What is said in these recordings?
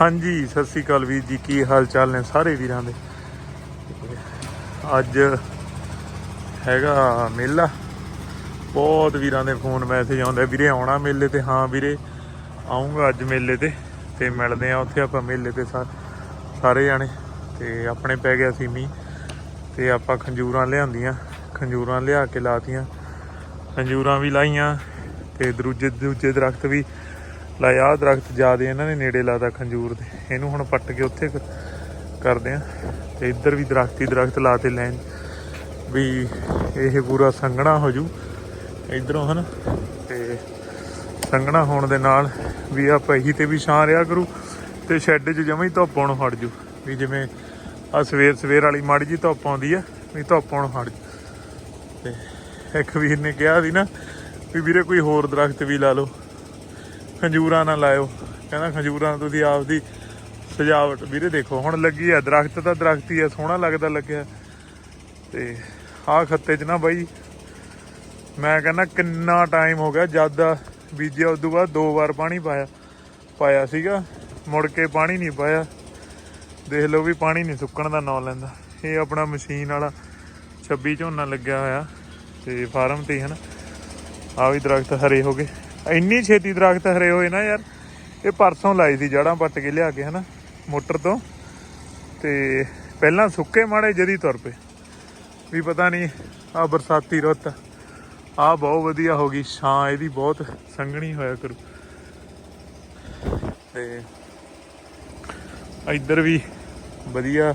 ਹਾਂਜੀ, ਸਤਿ ਸ੍ਰੀ ਅਕਾਲ ਵੀਰ ਜੀ, ਕੀ ਹਾਲ ਚਾਲ ਨੇ ਸਾਰੇ ਵੀਰਾਂ ਦੇ? ਅੱਜ ਹੈਗਾ ਮੇਲਾ। ਬਹੁਤ ਵੀਰਾਂ ਦੇ ਫੋਨ ਮੈਸੇਜ ਆਉਂਦੇ, ਵੀਰੇ ਆਉਣਾ ਮੇਲੇ ਤੇ? ਹਾਂ ਵੀਰੇ ਆਉਂਗਾ ਅੱਜ ਮੇਲੇ ਤੇ ਤੇ ਮਿਲਦੇ ਆ ਉੱਥੇ ਆਪਾਂ ਮੇਲੇ ਤੇ ਸਾ- ਸਾਰੇ ਜਾਣੇ। ਤੇ ਆਪਣੇ ਪੈ ਗਿਆ ਸੀ ਮੀਂਹ ਤੇ ਆਪਾਂ ਖੰਜੂਰਾਂ ਲਿਆਂਦੀਆਂ, ਖੰਜੂਰਾਂ ਲਿਆ ਕੇ ਲਾਤੀਆਂ। ਖੰਜੂਰਾਂ ਵੀ ਲਾਈਆਂ ਤੇ ਦੂਜੇ ਦੂਜੇ ਦਰਖਤ ਵੀ ਲਾਇਆ ਆਹ ਦਰਖਤ ਜਿਆਦੇ ਇਹਨਾਂ ਨੇ ਨੇੜੇ ਲਾਦਾ ਖੰਜੂਰ ਦੇ। ਇਹਨੂੰ ਹੁਣ ਪੱਟ ਕੇ ਉੱਥੇ ਕ- ਕਰਦੇ ਆ। ਤੇ ਇੱਧਰ ਵੀ ਦਰਖਤੀ ਦਰਖਤ ਲਾਤੇ ਲੈਣ। ਵੀ ਇਹ ਪੂਰਾ ਸੰਘਣਾ ਹੋ ਜੂ। ਇਧਰੋਂ ਹਨ। ਤੇ ਸੰਘਣਾ ਹੋਣ ਦੇ ਨਾਲ ਵੀ ਆ ਪਹੀ ਤੇ ਵੀ ਛਾਂ ਰਿਆ ਕਰੂ। ਤੇ ਸ਼ੈੱਡ 'ਚ ਜਮਾਂ ਹੀ ਧੁੱਪ ਆਉਣ ਹਟ ਜੂ। ਵੀ ਜਿਵੇਂ ਆ ਸਵੇਰ ਸਵੇਰ ਵਾਲੀ ਮਾੜੀ ਜੀ ਧੁੱਪ ਆਉਂਦੀ ਆ, ਵੀ ਧੁੱਪ ਆਉਣ ਹਟ ਜੂ। ਤੇ ਇੱਕ ਵੀਰ ਨੇ ਕਿਹਾ ਸੀ ਨਾ, ਵੀ ਵੀਰੇ ਕੋਈ ਹੋਰ ਦਰਖਤ ਵੀ ਲਾ ਲਓ। ਖੰਜੂਰਾਂ ਨਾ ਲਾਇਓ। ਕਹਿੰਦਾ ਖੰਜੂਰਾਂ ਤੁਸੀਂ ਆਪਦੀ ਸਜਾਵਟ ਵੀਰੇ ਦੇਖੋ, ਹੁਣ ਲੱਗੀ ਆ, ਦਰਖਤ ਤਾਂ ਦਰਖਤ ਹੀ ਆ, ਸੋਹਣਾ ਲੱਗਦਾ ਲੱਗਿਆ। ਤੇ ਆਹ ਖੱਤੇ 'ਚ ਨਾ ਬਾਈ, ਮੈਂ ਕਹਿੰਦਾ ਕਿੰਨਾ ਟਾਈਮ ਹੋ ਗਿਆ, ਜਦ ਦਾ ਬੀਜਿਆ ਤੋਂ ਬਾਅਦ ਦੋ ਵਾਰ ਪਾਣੀ ਪਾਇਆ। ਪਾਇਆ ਸੀਗਾ, ਮੁੜ ਕੇ ਪਾਣੀ ਨਹੀਂ ਪਾਇਆ। ਦੇਖ ਲਓ ਵੀ ਪਾਣੀ ਨਹੀਂ ਸੁੱਕਣ ਦਾ ਨਾਂ ਲੈਂਦਾ। ਇਹ ਆਪਣਾ ਮਸ਼ੀਨ ਵਾਲਾ 26 ਝੋਨਾ ਲੱਗਿਆ ਹੋਇਆ, ਤੇ ਫਾਰਮ ਤੇ ਹੀ ਹਨ ਆ ਵੀ ਦਰਖਤ ਹਰੇ ਹੋ ਗਏ। ਇੰਨੀ ਛੇਤੀ ਦਰਖਤ ਹਰੇ ਹੋਏ ਨਾ ਯਾਰ, ਇਹ ਪਰਸੋਂ ਲਾਈ ਸੀ ਜੜਾਂ ਪੱਟ ਕੇ ਲਿਆ ਕੇ ਹਨਾ, ਮੋਟਰ ਤੋਂ। ਤੇ ਪਹਿਲਾਂ ਸੁੱਕੇ ਮਾੜੇ ਜਦੀ ਤੁਰ ਪਏ। ਵੀ ਪਤਾ ਨਹੀਂ ਆ ਬਰਸਾਤੀ ਰੁੱਤ ਆ ਬਹੁਤ ਵਧੀਆ ਹੋ ਗਈ, ਛਾਂ ਇਹਦੀ ਬਹੁਤ ਸੰਘਣੀ ਹੋਇਆ ਕਰੂ। ਤੇ ਇੱਧਰ ਵੀ ਵਧੀਆ।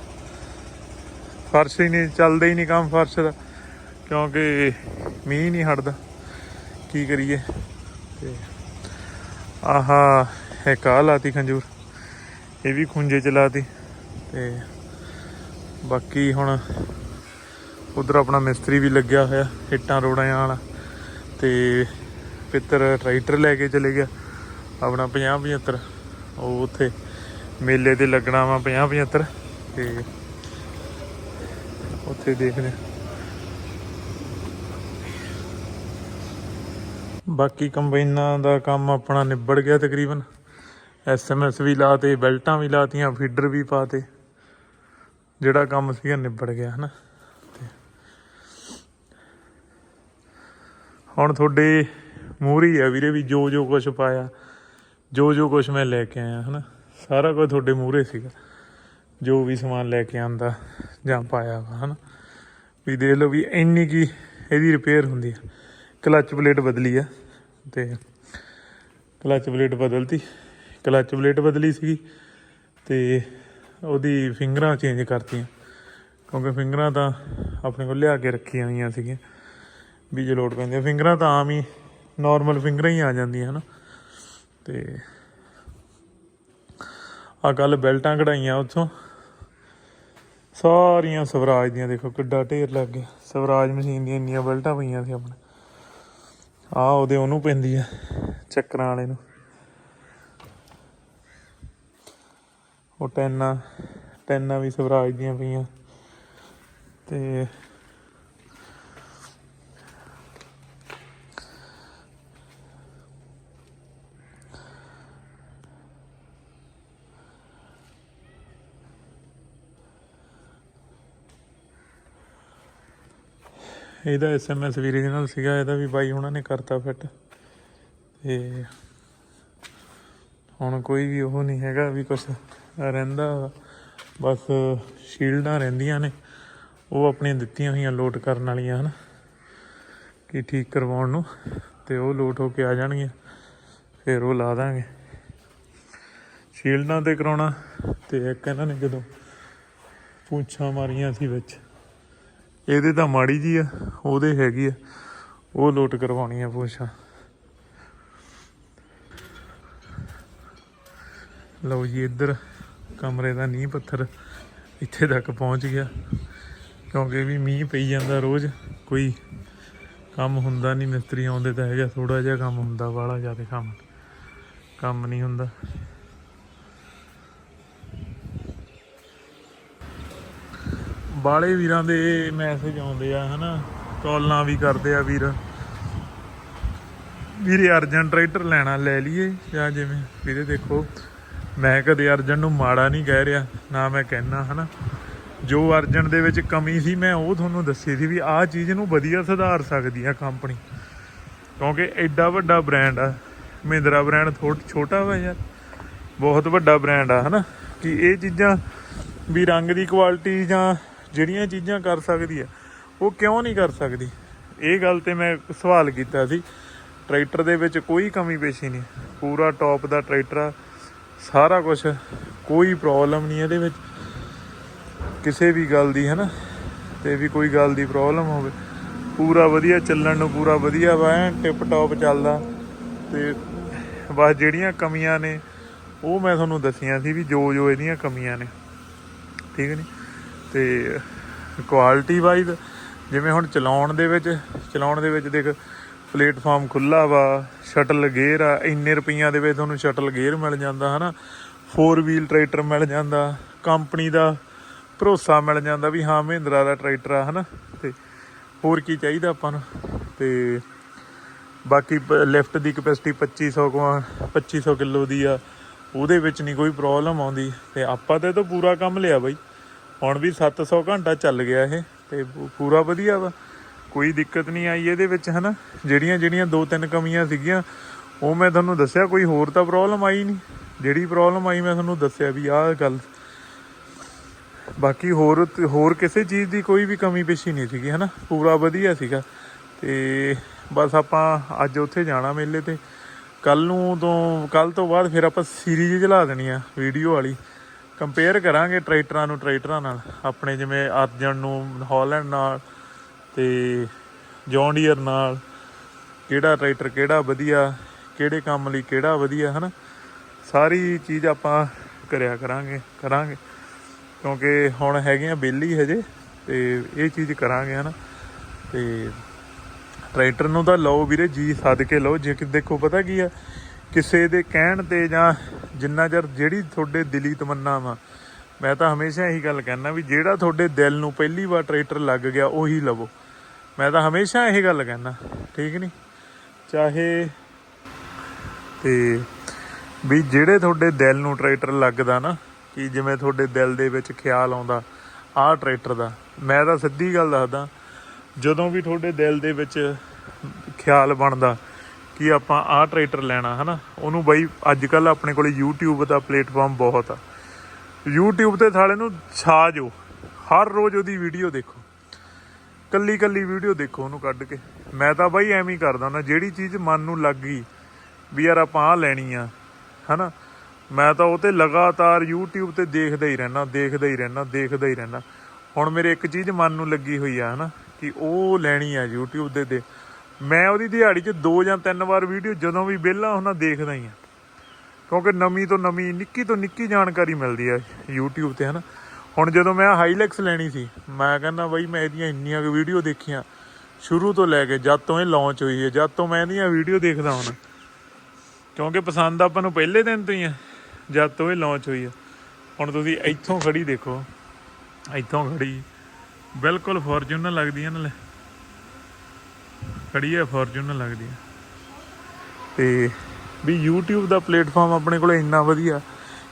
ਫਰਸ਼ ਹੀ ਨਹੀਂ, ਚੱਲਦਾ ਹੀ ਨਹੀਂ ਕੰਮ ਫਰਸ਼ ਦਾ, ਕਿਉਂਕਿ ਮੀਂਹ ਨਹੀਂ ਹਟਦਾ। ਕੀ ਕਰੀਏ? ਤੇ ਆਹਾ ਹੈ ਕਾ ਲਾਤੀ ਖੰਜੂਰ? ਇਹ ਵੀ ਖੁੰਝੇ ਚ ਲਾਤੀ ਤੇ ਬਾਕੀ ਹੁਣ ਉਧਰ ਆਪਣਾ ਮਿਸਤਰੀ ਵੀ ਲੱਗਿਆ ਹੋਇਆ, ਇੱਟਾਂ ਰੋੜਾਂ ਵਾਲਾ ਤੇ ਪਿੱਤਰ ਟਰੈਕਟਰ ਲੈ ਕੇ ਚਲੇ ਗਿਆ, ਆਪਣਾ 50 75 ਉਹ ਉੱਥੇ ਮੇਲੇ ਤੇ ਲੱਗਣਾ ਵਾ 50 75 ਤੇ ਉੱਥੇ ਦੇਖਦੇ ਬਾਕੀ ਕੰਬਾਈਨਾਂ ਦਾ ਕੰਮ ਆਪਣਾ ਨਿਬੜ ਗਿਆ ਤਕਰੀਬਨ। ਐਸਐਮਐਸ ਵੀ ਲਾਤੇ, ਬੈਲਟਾਂ ਵੀ ਲਾਤੀਆਂ, ਫੀਡਰ ਵੀ ਪਾਤੇ। ਜਿਹੜਾ ਕੰਮ ਸੀਗਾ ਨਿਬੜ ਗਿਆ, ਹਨਾ? ਤੇ ਹੁਣ ਤੁਹਾਡੇ ਮੂਹਰੀ ਆ ਵੀਰੇ ਵੀ ਜੋ ਜੋ ਕੁਝ ਪਾਇਆ, ਜੋ ਜੋ ਕੁਝ ਮੈਂ ਲੈ ਕੇ ਆਇਆ, ਹਨਾ? ਸਾਰਾ ਕੁਝ ਤੁਹਾਡੇ ਮੂਹਰੇ ਸੀਗਾ। ਜੋ ਵੀ ਸਮਾਨ ਲੈ ਕੇ ਆਂਦਾ ਜਾਂ ਪਾਇਆ ਵਾ, ਹਨਾ? ਵੀ ਦੇਖ ਲਓ ਵੀ ਇੰਨੀ ਕੀ ਇਹਦੀ ਰਿਪੇਅਰ ਹੁੰਦੀ ਆ। ਕਲਚ ਪਲੇਟ ਬਦਲੀ ਆ ਤੇ ਕਲਚ ਪਲੇਟ ਬਦਲਤੀ। ਕਲਚ ਪਲੇਟ ਬਦਲੀ ਸੀਗੀ ਤੇ ਉਹਦੀ ਫਿੰਗਰਾਂ ਚੇਂਜ ਕਰਤੀਆਂ। ਕਿਉਂਕਿ ਫਿੰਗਰਾਂ ਤਾਂ ਆਪਣੇ ਕੋਲ ਲਿਆ ਕੇ ਰੱਖੀਆਂ ਹੋਈਆਂ ਸੀਗੀਆਂ। ਵੀ ਜੇ ਲੋਡ ਪੈਂਦੀ ਫਿੰਗਰਾਂ ਤਾਂ ਆਮ ਹੀ ਨਾਰਮਲ ਫਿੰਗਰਾਂ ਹੀ ਆ ਜਾਂਦੀਆਂ, ਹਨਾ? ਤੇ ਆ ਕੱਲ ਬੈਲਟਾਂ ਕਢਾਈਆਂ ਉੱਥੋਂ। ਸਾਰੀਆਂ ਸਵਰਾਜ ਦੀਆਂ ਦੇਖੋ ਕਿੱਡਾ ਢੇਰ ਲੱਗ ਗਿਆ। ਸਵਰਾਜ ਮਸ਼ੀਨ ਦੀਆਂ ਇੰਨੀਆਂ ਬੈਲਟਾਂ ਪਈਆਂ ਸੀ ਆਪਣੇ। ਆ ਉਹਦੇ ਉਹਨੂੰ ਪੈਂਦੀ ਆ, ਚੱਕਰਾਂ ਵਾਲੇ ਨੂੰ। ਉਹ ਟੈਨਾਂ ਟੈਨਾਂ ਵੀ ਸਵਰਾਜ ਦੀਆਂ ਪਈਆਂ। ਤੇ ਇਹਦਾ ਐਸਐਮਐਸ ਵੀਰੇ ਦੇ ਨਾਲ ਸੀਗਾ, ਇਹਦਾ ਵੀ ਬਾਈ ਉਹਨਾਂ ਨੇ ਕਰਤਾ ਫਿੱਟ ਤੇ ਹੁਣ ਕੋਈ ਵੀ ਉਹ ਨਹੀਂ ਹੈਗਾ ਵੀ ਕੁਝ ਰਹਿੰਦਾ, ਬਸ ਸ਼ੀਲਡਾਂ ਰਹਿੰਦੀਆਂ ਨੇ। ਉਹ ਆਪਣੀਆਂ ਦਿੱਤੀਆਂ ਹੋਈਆਂ ਲੋਟ ਕਰਨ ਵਾਲੀਆਂ ਹਨ, ਕਿ ਠੀਕ ਕਰਵਾਉਣ ਨੂੰ। ਤੇ ਉਹ ਲੋਟ ਹੋ ਕੇ ਆ ਜਾਣਗੀਆਂ, ਫਿਰ ਉਹ ਲਾ ਦਾਂਗੇ। ਸ਼ੀਲਡਾਂ ਤੇ ਕਰਾਉਣਾ, ਤੇ ਇੱਕ ਇਹਨਾਂ ਨੇ ਜਦੋਂ ਪੂੰਛਾਂ ਮਾਰੀਆਂ ਸੀ ਵਿੱਚ ਇਹਦੇ ਤਾਂ ਮਾੜੀ ਜੀ ਆ, ਉਹਦੇ ਹੈਗੀ ਆ। ਉਹ ਲੋਟ ਕਰਵਾਉਣੀ ਆ ਪੂਛਾਂ। ਲਓ ਜੀ, ਇੱਧਰ ਕਮਰੇ ਦਾ ਨੀਂਹ ਪੱਥਰ ਇੱਥੇ ਤੱਕ ਪਹੁੰਚ ਗਿਆ। ਕਿਉਂਕਿ ਵੀ ਮੀਂਹ ਪਈ ਜਾਂਦਾ ਰੋਜ਼, ਕੋਈ ਕੰਮ ਹੁੰਦਾ ਨਹੀਂ ਮਿਸਤਰੀ ਆਉਂਦੇ ਤਾਂ ਹੈਗਾ ਥੋੜਾ ਜਿਹਾ ਕੰਮ ਹੁੰਦਾ, ਵਾਲਾ ਜ਼ਿਆਦਾ ਕੰਮ ਕੰਮ ਨਹੀਂ ਹੁੰਦਾ। ਬਾਲੇ ਵੀਰਾਂ ਦੇ ਮੈਸੇਜ ਆਉਂਦੇ ਆ, ਹਨਾ? ਕਾਲਾਂ ਵੀ ਕਰਦੇ ਆ ਵੀਰ। ਵੀਰੇ, ਅਰਜਨ ਟਰੈਕਟਰ ਲੈਣਾ, ਲੈ ਲਈਏ। ਜਾਂ ਜਿਵੇਂ, ਵੀਰੇ ਦੇਖੋ, ਮੈਂ ਕਦੇ ਅਰਜਨ ਨੂੰ ਮਾੜਾ ਨਹੀਂ ਕਹਿ ਰਿਹਾ, ਨਾ ਮੈਂ ਕਹਿਣਾ ਹਨਾ? ਜੋ ਅਰਜਨ ਦੇ ਵਿੱਚ ਕਮੀ ਸੀ, ਮੈਂ ਉਹ ਤੁਹਾਨੂੰ ਦੱਸੀ ਸੀ ਵੀ ਆਹ ਚੀਜ਼ ਨੂੰ ਵਧੀਆ ਸੁਧਾਰ ਸਕਦੀ ਆ ਕੰਪਨੀ ਕਿਉਂਕਿ ਐਡਾ ਵੱਡਾ ਬ੍ਰਾਂਡ ਆ। ਮਹਿੰਦਰਾ ਬ੍ਰਾਂਡ ਥੋੜਾ ਛੋਟਾ ਵਾ ਯਾਰ। ਬਹੁਤ ਵੱਡਾ ਬ੍ਰਾਂਡ ਆ, ਹਨਾ? ਕਿ ਇਹ ਚੀਜ਼ਾਂ ਵੀ ਰੰਗ ਦੀ ਕੁਆਲਿਟੀ ਜਾਂ ਜਿਹੜੀਆਂ ਚੀਜ਼ਾਂ ਕਰ ਸਕਦੀ ਹੈ ਉਹ ਕਿਉਂ ਨਹੀਂ ਕਰ ਸਕਦੀ? ਇਹ ਗੱਲ ਤੇ ਮੈਂ ਸਵਾਲ ਕੀਤਾ ਸੀ। ਟਰੈਕਟਰ ਦੇ ਵਿੱਚ ਕੋਈ ਕਮੀ ਪੇਸ਼ੀ ਨਹੀਂ। ਪੂਰਾ ਟੌਪ ਦਾ ਟਰੈਕਟਰ ਆ। ਸਾਰਾ ਕੁਝ ਕੋਈ ਪ੍ਰੋਬਲਮ ਨਹੀਂ ਇਹਦੇ ਵਿੱਚ। ਕਿਸੇ ਵੀ ਗੱਲ ਦੀ ਹੈ ਨਾ ਤੇ ਵੀ ਕੋਈ ਗੱਲ ਦੀ ਪ੍ਰੋਬਲਮ ਹੋਵੇ। ਪੂਰਾ ਵਧੀਆ ਚੱਲਣ ਨੂੰ, ਪੂਰਾ ਵਧੀਆ ਵਾ ਐਨ ਟਿਪ ਟੌਪ ਚੱਲਦਾ। ਤੇ ਬਸ ਜਿਹੜੀਆਂ ਕਮੀਆਂ ਨੇ, ਉਹ ਮੈਂ ਤੁਹਾਨੂੰ ਦੱਸੀਆਂ ਸੀ ਵੀ ਜੋ ਜੋ ਇਹਦੀਆਂ ਕਮੀਆਂ ਨੇ। ਠੀਕ ਹੈ ਨੀ ਤੇ ਕੁਆਲਿਟੀ ਵਾਈਜ਼ ਜਿਵੇਂ ਹੁਣ ਚਲਾਉਣ ਦੇ ਵਿੱਚ, ਚਲਾਉਣ ਦੇ ਵਿੱਚ ਦੇਖ ਪਲੇਟਫਾਰਮ ਖੁੱਲਾ ਵਾ ਸ਼ਟਲ ਗੇਅਰ ਆ, ਇੰਨੇ ਰੁਪਈਆਂ ਦੇ ਵਿੱਚ ਤੁਹਾਨੂੰ ਸ਼ਟਲ ਗੇਅਰ ਮਿਲ ਜਾਂਦਾ, ਹਨਾ? 4 ਵੀਲ ਟਰੈਕਟਰ ਮਿਲ ਜਾਂਦਾ ਕੰਪਨੀ ਦਾ ਭਰੋਸਾ ਮਿਲ ਜਾਂਦਾ ਵੀ ਹਾਂ, ਮਹਿੰਦਰਾ ਦਾ ਟਰੈਕਟਰ ਆ, ਹਨਾ? ਤੇ ਹੋਰ ਕੀ ਚਾਹੀਦਾ ਆਪਾਂ ਨੂੰ? ਤੇ ਬਾਕੀ ਲਿਫਟ ਦੀ ਕਪੈਸਿਟੀ 2500 ਕੋ 2500 ਕਿਲੋ ਦੀ ਆ, ਉਹਦੇ ਵਿੱਚ ਨਹੀਂ ਕੋਈ ਪ੍ਰੋਬਲਮ ਆਉਂਦੀ। ਤੇ ਆਪਾਂ ਤੇ ਤਾਂ ਪੂਰਾ ਕੰਮ ਲਿਆ ਬਾਈ। ਹੁਣ ਵੀ 700 ਘੰਟਾ ਚੱਲ ਗਿਆ ਇਹ, ਤੇ ਪੂਰਾ ਵਧੀਆ ਵਾ। ਕੋਈ ਦਿੱਕਤ ਨਹੀਂ ਆਈ ਇਹਦੇ ਵਿੱਚ, ਹਨਾ? ਜਿਹੜੀਆਂ ਜਿਹੜੀਆਂ ਦੋ ਤਿੰਨ ਕਮੀਆਂ ਸੀਗੀਆਂ, ਉਹ ਮੈਂ ਤੁਹਾਨੂੰ ਦੱਸਿਆ, ਕੋਈ ਹੋਰ ਤਾਂ ਪ੍ਰੋਬਲਮ ਆਈ ਨਹੀਂ। ਜਿਹੜੀ ਪ੍ਰੋਬਲਮ ਆਈ, ਮੈਂ ਤੁਹਾਨੂੰ ਦੱਸਿਆ ਵੀ ਆਹ ਗੱਲ। ਬਾਕੀ ਹੋਰ ਹੋਰ ਕਿਸੇ ਚੀਜ਼ ਦੀ ਕੋਈ ਵੀ ਕਮੀ ਪੇਸ਼ੀ ਨਹੀਂ ਸੀਗੀ, ਹਨਾ? ਪੂਰਾ ਵਧੀਆ ਸੀਗਾ। ਤੇ ਬਸ ਆਪਾਂ ਅੱਜ ਉੱਥੇ ਜਾਣਾ ਮੇਲੇ ਤੇ। ਕੱਲ ਨੂੰ ਤੋਂ ਕੱਲ ਤੋਂ ਬਾਅਦ ਫਿਰ ਆਪਾਂ ਸੀਰੀਜ਼ ਚਲਾ ਦੇਣੀ ਆ, ਵੀਡੀਓ ਵਾਲੀ। ਕੰਪੇਅਰ ਕਰਾਂਗੇ ਟਰੈਕਟਰਾਂ ਨੂੰ, ਟਰੈਕਟਰਾਂ ਨਾਲ। ਆਪਣੇ ਜਿਵੇਂ ਅਰਜਨ ਨੂੰ ਹਾਲੈਂਡ ਨਾਲ ਤੇ ਜੌਨ ਡੀਅਰ ਨਾਲ। ਕਿਹੜਾ ਟਰੈਕਟਰ ਕਿਹੜਾ ਵਧੀਆ, ਕਿਹੜੇ ਕੰਮ ਲਈ ਕਿਹੜਾ ਵਧੀਆ, ਹਨਾ? ਸਾਰੀ ਚੀਜ਼ ਆਪਾਂ ਕਰਿਆ ਕਰਾਂਗੇ ਕਰਾਂਗੇ। ਕਿਉਂਕਿ ਹੁਣ ਹੈਗੇ ਆ ਬੇਲੀ ਹਜੇ ਤੇ ਇਹ ਚੀਜ਼ ਕਰਾਂਗੇ, ਹਨਾ? ਤੇ ਟਰੈਕਟਰ ਨੂੰ ਤਾਂ ਲਓ ਵੀਰੇ, ਜੀ ਸੱਦ ਕੇ ਲਓ। ਜੇ ਕਿ ਦੇਖੋ, ਪਤਾ ਕੀ ਆ? ਕਿਸੇ ਦੇ ਕਹਿਣ ਤੇ ਜਾਂ ਜਿੰਨਾ ਚਿਰ ਜਿਹੜੀ ਤੁਹਾਡੇ ਦਿਲੀ ਤਮੰਨਾ ਵਾ, ਮੈਂ ਤਾਂ ਹਮੇਸ਼ਾ ਇਹੀ ਗੱਲ ਕਹਿੰਦਾ ਵੀ ਜਿਹੜਾ ਤੁਹਾਡੇ ਦਿਲ ਨੂੰ ਪਹਿਲੀ ਵਾਰ ਟਰੈਕਟਰ ਲੱਗ ਗਿਆ, ਉਹੀ ਲਵੋ। ਮੈਂ ਤਾਂ ਹਮੇਸ਼ਾ ਇਹ ਗੱਲ ਕਹਿੰਦਾ, ਠੀਕ ਨਹੀਂ ਚਾਹੇ ਤੇ ਵੀ ਜਿਹੜੇ ਤੁਹਾਡੇ ਦਿਲ ਨੂੰ ਟਰੈਕਟਰ ਲੱਗਦਾ ਨਾ, ਕਿ ਜਿਵੇਂ ਤੁਹਾਡੇ ਦਿਲ ਦੇ ਵਿੱਚ ਖਿਆਲ ਆਉਂਦਾ, ਆਹ ਟਰੈਕਟਰ ਦਾ। ਮੈਂ ਤਾਂ ਸਿੱਧੀ ਗੱਲ ਦੱਸਦਾ, ਜਦੋਂ ਵੀ ਤੁਹਾਡੇ ਦਿਲ ਦੇ ਵਿੱਚ ਖਿਆਲ ਬਣਦਾ ਕਿ ਆਪਾਂ ਆਹ ਟਰੈਕਟਰ ਲੈਣਾ, ਹਨਾ? ਉਹਨੂੰ ਬਈ ਅੱਜ ਕੱਲ ਆਪਣੇ ਕੋਲੇ YouTube ਦਾ ਪਲੇਟਫਾਰਮ ਬਹੁਤ ਆ। YouTube ਤੇ ਥਾਲੇ ਨੂੰ ਛਾ ਜੋ। ਹਰ ਰੋਜ਼ ਉਹਦੀ ਵੀਡੀਓ ਦੇਖੋ। ਕੱਲੀ ਕੱਲੀ ਵੀਡੀਓ ਦੇਖੋ ਉਹਨੂੰ ਕੱਢ ਕੇ। ਮੈਂ ਤਾਂ ਬਾਈ ਐਵੇਂ ਹੀ ਕਰਦਾ ਹੁੰਦਾ, ਜਿਹੜੀ ਚੀਜ਼ ਮਨ ਨੂੰ ਲੱਗ ਗਈ ਵੀ ਯਾਰ ਆਪਾਂ ਆਹ ਲੈਣੀ ਆ, ਹਨਾ? ਮੈਂ ਤਾਂ ਉਹ ਤੇ ਲਗਾਤਾਰ YouTube ਤੇ ਦੇਖਦਾ ਹੀ ਰਹਿਣਾ ਦੇਖਦਾ ਹੀ ਰਹਿਣਾ ਦੇਖਦਾ ਹੀ ਰਹਿਣਾ ਹੁਣ ਮੇਰੇ ਇੱਕ ਚੀਜ਼ ਮਨ ਨੂੰ ਲੱਗੀ ਹੋਈ ਆ, ਹਨਾ? ਕਿ ਉਹ ਲੈਣੀ ਆ YouTube ਦੇ ਤੇ ਮੈਂ ਉਹਦੀ ਦਿਹਾੜੀ 'ਚ ਦੋ ਜਾਂ ਤਿੰਨ ਵਾਰ ਵੀਡੀਓ ਜਦੋਂ ਵੀ ਵਿਹਲਾ ਹੁੰਦਾ ਦੇਖਦਾ ਹੀ ਆ। ਕਿਉਂਕਿ ਨਵੀਂ ਤੋਂ ਨਵੀਂ, ਨਿੱਕੀ ਤੋਂ ਨਿੱਕੀ ਜਾਣਕਾਰੀ ਮਿਲਦੀ ਆ YouTube ਤੇ, ਹਨਾ। ਹੁਣ ਜਦੋਂ ਮੈਂ ਹਾਈਲੈਕਸ ਲੈਣੀ ਸੀ, ਮੈਂ ਕਹਿੰਦਾ ਬਈ ਮੈਂ ਇਹਦੀਆਂ ਇੰਨੀਆਂ ਕੁ ਵੀਡੀਓ ਦੇਖੀਆਂ। ਸ਼ੁਰੂ ਤੋਂ ਲੈ ਕੇ ਜਦ ਤੋਂ ਇਹ ਲਾਂਚ ਹੋਈ ਹੈ ਜਦ ਤੋਂ ਮੈਂ ਇਹਦੀਆਂ ਵੀਡੀਓ ਦੇਖਦਾ ਹੁਣ। ਕਿਉਂਕਿ ਪਸੰਦ ਆਪਾਂ ਨੂੰ ਪਹਿਲੇ ਦਿਨ ਤੋਂ ਹੀ ਆ, ਜਦ ਤੋਂ ਇਹ ਲਾਂਚ ਹੋਈ ਆ। ਹੁਣ ਤੁਸੀਂ ਇੱਥੋਂ ਖੜੀ ਦੇਖੋ, ਇੱਥੋਂ ਖੜੀ, ਬਿਲਕੁਲ ਫੋਰਚੂਨਰ ਲੱਗਦੀ ਹੈ ਨਾ ਲੈ ਖੜੀ ਹੈ ਫੋਰਚੂਨਰ ਲੱਗਦੀ ਹੈ। ਤੇ ਵੀ YouTube ਦਾ ਪਲੇਟਫਾਰਮ ਆਪਣੇ ਕੋਲ ਇੰਨਾ ਵਧੀਆ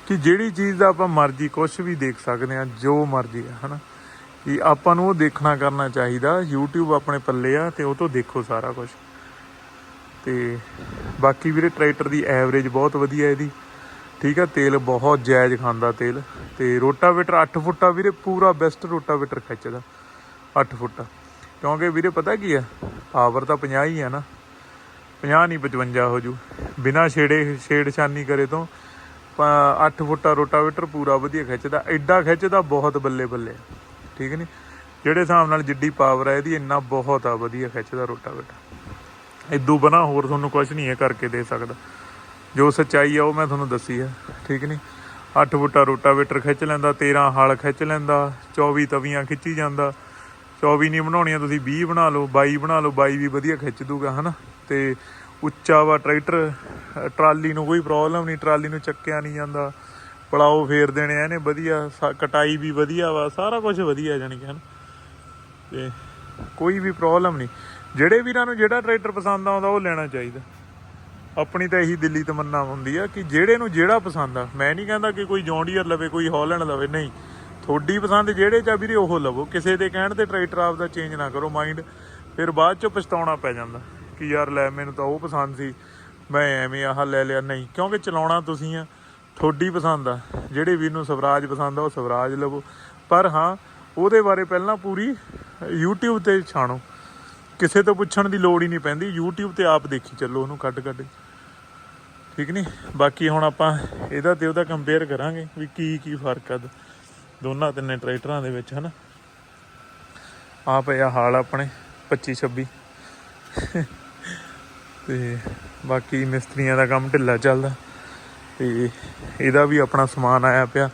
ਕਿ ਜਿਹੜੀ ਚੀਜ਼ ਦਾ ਆਪਾਂ ਮਰਜ਼ੀ ਕੁਝ ਵੀ ਦੇਖ ਸਕਦੇ ਆ ਜੋ ਮਰਜ਼ੀ ਆ ਹਨਾ? ਕਿ ਆਪਾਂ ਨੂੰ ਉਹ ਦੇਖਣਾ ਕਰਨਾ ਚਾਹੀਦਾ, YouTube ਆਪਣੇ ਪੱਲੇ ਆ ਤੇ ਉਹ ਤੋਂ ਦੇਖੋ ਸਾਰਾ ਕੁਝ ਤੇ ਬਾਕੀ ਵੀਰੇ ਟਰੈਕਟਰ ਦੀ ਐਵਰੇਜ ਬਹੁਤ ਵਧੀਆ ਇਹਦੀ, ਠੀਕ ਆ? ਤੇਲ ਬਹੁਤ ਜਾਇਜ਼ ਖਾਂਦਾ ਤੇਲ। ਤੇ ਰੋਟਾਵੇਟਰ 8 ਫੁੱਟਾ ਵੀਰੇ, ਪੂਰਾ ਬੈਸਟ ਰੋਟਾਵੇਟਰ ਖਿੱਚਦਾ 8 ਫੁੱਟਾ। ਕਿਉਂਕਿ ਵੀਰੇ ਪਤਾ ਕੀ ਆ? ਪਾਵਰ ਤਾਂ 50 ਹੀ ਆ ਨਾ। 50 ਨਹੀਂ 55 ਹੋ ਜੂ। ਬਿਨਾ ਛੇੜੇ, ਛੇੜਛਾਨੀ ਕਰੇ ਤੋਂ 8 ਫੁੱਟਾ ਰੋਟਾਵੇਟਰ ਪੂਰਾ ਵਧੀਆ ਖਿੱਚਦਾ। ਐਡਾ ਖਿੱਚਦਾ ਬਹੁਤ ਬੱਲੇ ਬੱਲੇ। ਠੀਕ ਨਹੀਂ ਜਿਹੜੇ ਹਿਸਾਬ ਨਾਲ ਜਿੱਡੀ ਪਾਵਰ ਆ ਇਹਦੀ, ਇੰਨਾ ਬਹੁਤ ਆ ਵਧੀਆ ਖਿੱਚਦਾ ਰੋਟਾਵੇਟਰ। ਇਦੋਂ ਬਣਾ ਹੋਰ ਤੁਹਾਨੂੰ ਕੁਝ ਨਹੀਂ ਇਹ ਕਰਕੇ ਦੇ ਸਕਦਾ। ਜੋ ਸੱਚਾਈ ਆ ਉਹ ਮੈਂ ਤੁਹਾਨੂੰ ਦੱਸੀ ਆ। ਠੀਕ ਨਹੀਂ 8 ਫੁੱਟਾ ਰੋਟਾਵੇਟਰ ਖਿੱਚ ਲੈਂਦਾ 13 ਹਲ ਖਿੱਚ ਲੈਂਦਾ 24 ਤਵੀਆਂ ਖਿੱਚੀ ਜਾਂਦਾ। 24 ਨਹੀਂ ਬਣਾਉਣੀਆਂ, ਤੁਸੀਂ 20 ਬਣਾ ਲਓ 22 ਬਣਾ ਲਓ 22 ਵੀ ਵਧੀਆ ਖਿੱਚ ਦੂਗਾ, ਹਨਾ? ਤੇ ਉੱਚਾ ਵਾ ਟਰੈਕਟਰ, ਟਰਾਲੀ ਨੂੰ ਕੋਈ ਪ੍ਰੋਬਲਮ ਨਹੀਂ, ਟਰਾਲੀ ਨੂੰ ਚੱਕਿਆ ਨਹੀਂ ਜਾਂਦਾ। ਪਲਾਓ ਫੇਰ ਦੇਣੇ ਆ ਇਹਨੇ, ਵਧੀਆ, ਸਾ- ਕਟਾਈ ਵੀ ਵਧੀਆ ਵਾ, ਸਾਰਾ ਕੁਝ ਵਧੀਆ ਜਾਣੀ ਕਿ, ਹਨਾ? ਤੇ ਕੋਈ ਵੀ ਪ੍ਰੋਬਲਮ ਨਹੀਂ। ਜਿਹੜੇ ਵੀਰਾਂ ਨੂੰ ਜਿਹੜਾ ਟਰੈਕਟਰ ਪਸੰਦ ਆਉਂਦਾ, ਉਹ ਲੈਣਾ ਚਾਹੀਦਾ। ਆਪਣੀ ਤਾਂ ਇਹੀ ਦਿੱਲੀ ਤਮੰਨਾ ਹੁੰਦੀ ਆ ਕਿ ਜਿਹੜੇ ਨੂੰ ਜਿਹੜਾ ਪਸੰਦ ਆ। ਮੈਂ ਨਹੀਂ ਕਹਿੰਦਾ ਕਿ ਕੋਈ ਜੌਂਡੀਅਰ ਲਵੇ, ਕੋਈ ਹਾਲੈਂਡ ਲਵੇ, ਨਹੀਂ। ਤੁਹਾਡੀ ਪਸੰਦ ਜਿਹੜੇ ਚਾ ਵੀਰੇ, ਉਹ ਲਵੋ। ਕਿਸੇ ਦੇ ਕਹਿਣ ਤੇ ਟਰੈਕਟਰ ਆਪਦਾ ਚੇਂਜ ਨਾ ਕਰੋ ਮਾਈਂਡ ਫਿਰ ਬਾਅਦ ਚ ਪਛਤਾਉਣਾ ਪੈ ਜਾਂਦਾ ਕਿ ਯਾਰ ਲੈ, ਮੈਨੂੰ ਤਾਂ ਉਹ ਪਸੰਦ ਸੀ। ਮੈਂ ਐਵੇਂ ਆਹ ਲੈ ਲਿਆ। ਨਹੀਂ, ਕਿਉਂਕਿ ਚਲਾਉਣਾ ਤੁਸੀਂ ਆ, ਤੁਹਾਡੀ ਪਸੰਦ ਆ। ਜਿਹੜੇ ਵੀਰ ਨੂੰ ਸਵਰਾਜ ਪਸੰਦ ਆ, ਉਹ ਸਵਰਾਜ ਲਵੋ। ਪਰ ਹਾਂ, ਉਹਦੇ ਬਾਰੇ ਪਹਿਲਾਂ ਪੂਰੀ YouTube ਤੇ ਛਾਣੋ। ਕਿਸੇ ਤੋਂ ਪੁੱਛਣ ਦੀ ਲੋੜ ਹੀ ਨਹੀਂ ਪੈਂਦੀ। YouTube ਤੇ ਆਪ ਦੇਖੀ ਚੱਲੋ, ਉਹਨੂੰ ਕੱਢ ਕੱਢ ਠੀਕ ਨਹੀਂ ਬਾਕੀ ਹੁਣ ਆਪਾਂ ਇਹਦਾ ਤੇ ਉਹਦਾ ਕੰਪੇਅਰ ਕਰਾਂਗੇ ਵੀ ਕੀ ਕੀ ਫ਼ਰਕ ਆ। ਦ- ਦੋਨਾਂ ਤਿੰਨੇ ਟਰੈਕਟਰਾਂ ਦੇ ਵਿੱਚ, ਹਨਾ? ਆ ਪਿਆ ਹਾਲ ਆਪਣੇ 25 26 ਤੇ ਬਾਕੀ ਮਿਸਤਰੀਆਂ ਦਾ ਕੰਮ ਢਿੱਲਾ ਚੱਲਦਾ। ਤੇ ਇਹਦਾ ਵੀ ਆਪਣਾ ਸਮਾਨ ਆਇਆ ਪਿਆ।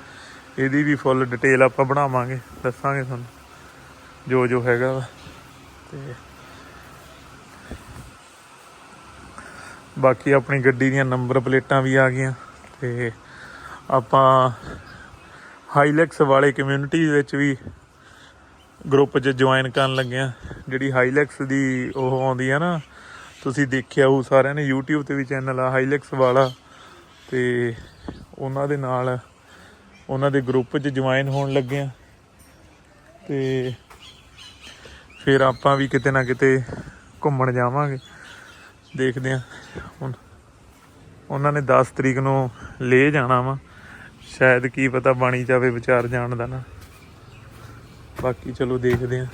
ਇਹਦੀ ਵੀ ਫੁੱਲ ਡਿਟੇਲ ਆਪਾਂ ਬਣਾਵਾਂਗੇ, ਦੱਸਾਂਗੇ ਤੁਹਾਨੂੰ। ਜੋ ਜੋ ਹੈਗਾ ਵਾ। ਤੇ ਬਾਕੀ ਆਪਣੀ ਗੱਡੀ ਦੀਆਂ ਨੰਬਰ ਪਲੇਟਾਂ ਵੀ ਆ ਗਈਆਂ। ਤੇ ਆਪਾਂ ਹਾਈਲੈਕਸ ਵਾਲੇ ਕਮਿਊਨਿਟੀ ਵਿੱਚ ਵੀ ਗਰੁੱਪ 'ਚ ਜੁਆਇਨ ਕਰਨ ਲੱਗੇ ਆ ਜਿਹੜੀ ਹਾਈਲੈਕਸ ਦੀ ਉਹ ਆਉਂਦੀ ਆ ਨਾ, ਤੁਸੀਂ ਦੇਖਿਆ ਉਹ ਸਾਰਿਆਂ ਨੇ YouTube ਤੇ ਵੀ ਚੈਨਲ ਆ, ਹਾਈਲੈਕਸ ਵਾਲਾ। ਤੇ ਉਹਨਾਂ ਦੇ ਨਾਲ ਉਹਨਾਂ ਦੇ ਗਰੁੱਪ 'ਚ ਜੁਆਇਨ ਹੋਣ ਲੱਗੇ ਆ ਤੇ ਫਿਰ ਆਪਾਂ ਵੀ ਕਿਤੇ ਨਾ ਕਿਤੇ ਘੁੰਮਣ ਜਾਵਾਂਗੇ। ਦੇਖਦੇ ਆ ਹੁਣ ਉਹਨਾਂ ਨੇ 10 ਤਰੀਕ ਨੂੰ ਲੈ ਜਾਣਾ ਵਾ। ਸ਼ਾਇਦ ਕੀ ਪਤਾ ਬਣੀ ਜਾਵੇ ਵਿਚਾਰ ਜਾਣ ਦਾ ਨਾ। ਬਾਕੀ ਚਲੋ ਦੇਖਦੇ ਆ